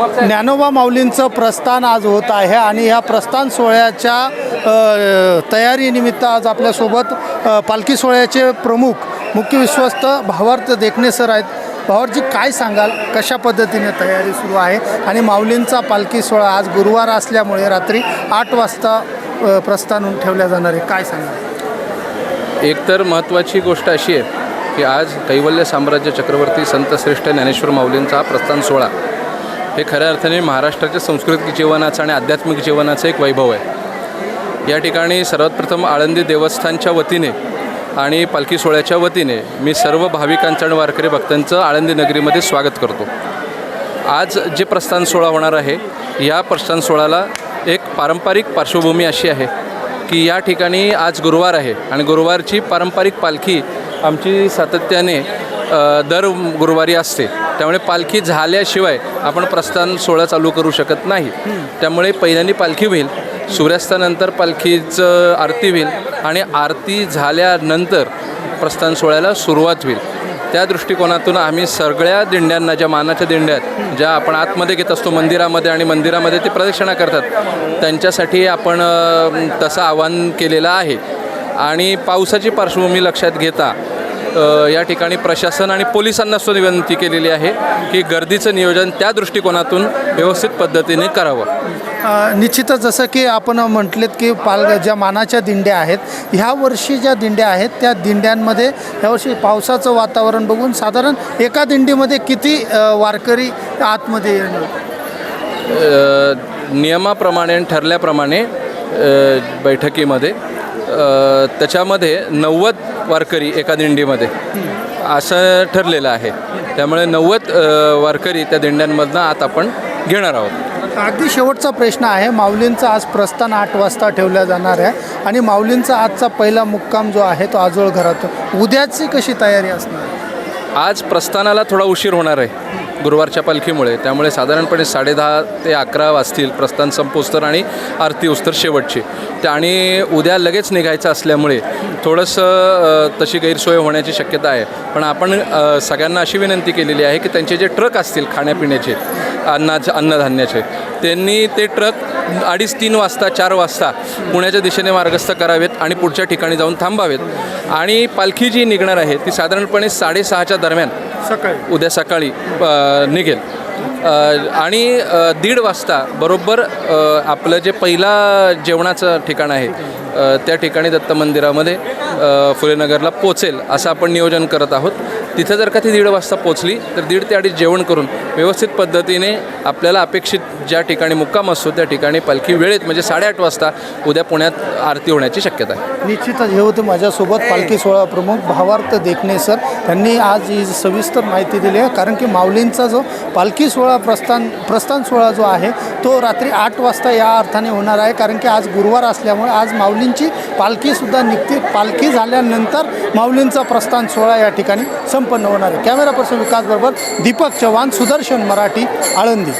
ज्ञानोबा माऊलींचं प्रस्थान आज होत आहे आणि या प्रस्थान सोहळ्याच्या तयारीनिमित्त आज आपल्यासोबत पालखी सोहळ्याचे प्रमुख मुख्य विश्वस्त भावार्थ देखणे सर आहेत. भावार्थजी काय सांगाल? कशा पद्धतीने तयारी सुरू आहे? आणि माऊलींचा पालखी सोहळा आज गुरुवार असल्यामुळे रात्री आठ वाजता प्रस्थान होऊन ठेवल्या जाणार आहे. काय सांगाल? एकतर महत्त्वाची गोष्ट अशी आहे की आज कैवल्य साम्राज्य चक्रवर्ती संत श्रेष्ठ ज्ञानेश्वर माऊलींचा प्रस्थान सोहळा. हे खऱ्या अर्थाने महाराष्ट्राच्या सांस्कृतिक जीवनाचं आणि आध्यात्मिक जीवनाचं एक वैभव आहे. या ठिकाणी सर्वात प्रथम आळंदी देवस्थानच्या वतीने आणि पालखी सोहळ्याच्या वतीने मी सर्व भाविकांचं आणि वारकरी भक्तांचं आळंदी नगरीमध्ये स्वागत करतो. आज जे प्रस्थान सोहळा होणार आहे या प्रस्थान सोहळ्याला एक पारंपरिक पार्श्वभूमी अशी आहे की या ठिकाणी आज गुरुवार आहे आणि गुरुवारची पारंपरिक पालखी आमची सातत्याने दर गुरुवारी असते. त्यामुळे पालखी झाल्याशिवाय आपण प्रस्थान सोहळा चालू करू शकत नाही. त्यामुळे पहिल्यांदी पालखी होईल सूर्यास्तानंतर पालखीचं आरती होईल आणि आरती झाल्यानंतर प्रस्थान सोहळ्याला सुरुवात होईल. त्या दृष्टिकोनातून आम्ही सगळ्या दिंड्यांना ज्या मानाच्या दिंड्या आहेत ज्या आपण आतमध्ये घेत असतो मंदिरामध्ये आणि मंदिरामध्ये ते प्रदक्षिणा करतात त्यांच्यासाठी आपण तसं आवाहन केलेलं आहे. आणि पावसाची पार्श्वभूमी लक्षात घेता या ठिकाणी प्रशासन आणि पोलिसांना सुद्धा विनंती केलेली आहे की गर्दीचं नियोजन त्या दृष्टिकोनातून व्यवस्थित पद्धतीने करावं. निश्चितच जसं की आपण म्हटलेत की पाल ज्या मानाच्या दिंड्या आहेत ह्या वर्षी ज्या दिंड्या आहेत त्या दिंड्यांमध्ये ह्यावर्षी पावसाचं वातावरण बघून साधारण एका दिंडीमध्ये किती वारकरी आतमध्ये येणार? नियमाप्रमाणे ठरल्याप्रमाणे बैठकीमध्ये त्याच्यामध्ये नव्वद वारकरी एका दिंडीमध्ये असं ठरलेलं आहे. त्यामुळे नव्वद वारकरी त्या दिंड्यांमधनं आत आपण घेणार आहोत. अगदी शेवटचा प्रश्न आहे. माऊलींचा आज प्रस्थान आठ वाजता ठेवला जाणार आहे आणि माऊलींचा आजचा पहिला मुक्काम जो आहे तो आजोळ घरात उद्याची कशी तयारी असणार? आज प्रस्थानाला थोडा उशीर होणार आहे. गुरुवारच्या पालखीमुळे. त्यामुळे साधारणपणे साडेदहा ते अकरा वाजतील प्रस्थान संपोस्तर आणि आरती उस्तर शेवटची. त्या आणि उद्या लगेच निघायचं असल्यामुळे थोडंसं तशी गैरसोय होण्याची शक्यता आहे. पण आपण सगळ्यांना अशी विनंती केलेली आहे की त्यांचे जे ट्रक असतील खाण्यापिण्याचे अन्नाचे अन्नधान्याचे त्यांनी ते ट्रक अडीच तीन वाजता चार वाजता पुण्याच्या दिशेने मार्गस्थ करावेत आणि पुढच्या ठिकाणी जाऊन थांबावेत. आणि पालखी जी निघणार आहे ती साधारणपणे साडेसहाच्या दरम्यान सकाळी. उद्या सकाळी निघेल. आणि दीड वाजता बरोबर आपलं जे पहिला जेवणाचं ठिकाण आहे त्या ठिकाणी दत्त मंदिरामध्ये फुलेनगरला पोचेल असं आपण नियोजन करत आहोत. तिथं जर का ती दीड वाजता पोचली तर दीड ते अडीच जेवण करून व्यवस्थित पद्धतीने आपल्याला अपेक्षित ज्या ठिकाणी मुक्काम असतो त्या ठिकाणी पालखी वेळेत म्हणजे साडेआठ वाजता उद्या पुण्यात आरती होण्याची शक्यता आहे. निश्चितच हे होते माझ्यासोबत पालखी सोहळा प्रमुख भावार्थ देखणे सर. त्यांनी आज ही सविस्तर माहिती दिली आहे कारण की माऊलींचा जो पालखी सोहळा प्रस्थान प्रस्थान सोहळा जो आहे तो रात्री आठ वाजता या अर्थाने होणार आहे कारण की आज गुरुवार असल्यामुळे आज माऊलींची पालखीसुद्धा निघते. पालखी झाल्यानंतर माऊलींचा प्रस्थान सोहळा या ठिकाणी संपन्न होणार आहे. कॅमेरा पर्सन विकास बरोबर दीपक चव्हाण सुदर्शन मराठी आळंदी